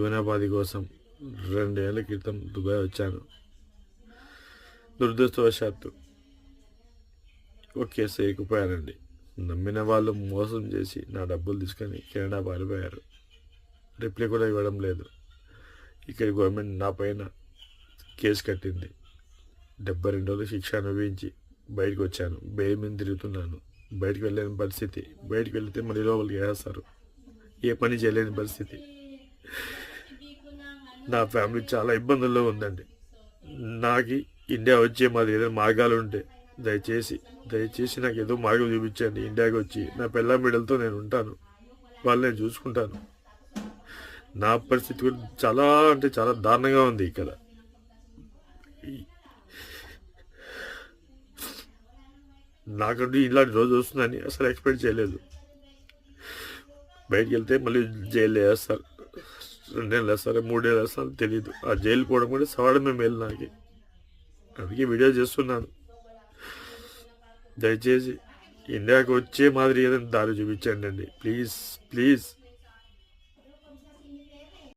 జీవనోపాధి కోసం రెండేళ్ళ క్రితం దుబాయ్ వచ్చాను. దురదృష్టవశాత్తు ఓకే సేకుపోయానండి. నమ్మిన వాళ్ళు మోసం చేసి నా డబ్బులు తీసుకొని కెనడా పారిపోయారు. రిప్లై కూడా ఇవ్వడం లేదు. ఇక్కడ గవర్నమెంట్ నా పైన కేసు కట్టింది. డెబ్బై రెండు రోజులు శిక్ష అనుభవించి బయటకు వచ్చాను. బెయిల్ మీద తిరుగుతున్నాను. బయటకు వెళ్ళలేని పరిస్థితి. బయటకు వెళ్తే మళ్ళీ లోపలికి వేస్తారు. ఏ పని చేయలేని పరిస్థితి. నా ఫ్యామిలీ చాలా ఇబ్బందుల్లో ఉందండి. నాకు ఇండియా వచ్చే మాది ఏదైనా మార్గాలు ఉంటే దయచేసి దయచేసి నాకు ఏదో మార్గం చూపించండి. ఇండియాకి వచ్చి నా పిల్ల బిడ్డలతో నేను ఉంటాను. వాళ్ళు నేను చూసుకుంటాను. నా పరిస్థితి కూడా చాలా అంటే చాలా దారుణంగా ఉంది ఇక్కడ. నాకంటూ ఇలాంటి రోజు వస్తుందని అసలు ఎక్స్పెక్ట్ చేయలేదు. బయటికి వెళ్తే మళ్ళీ జైలు వేస్తారు. రెండేళ్ళు వేస్తారు మూడేళ్ళు వేస్తారు తెలియదు ఆ జైలు పోవడం కూడా సవాడమే మేలు నాకు. అందుకే వీడియో చేస్తున్నాను. దయచేసి ఇండియాకి వచ్చే మాదిరి ఏదైనా దారి చూపించండి అండి. Please please.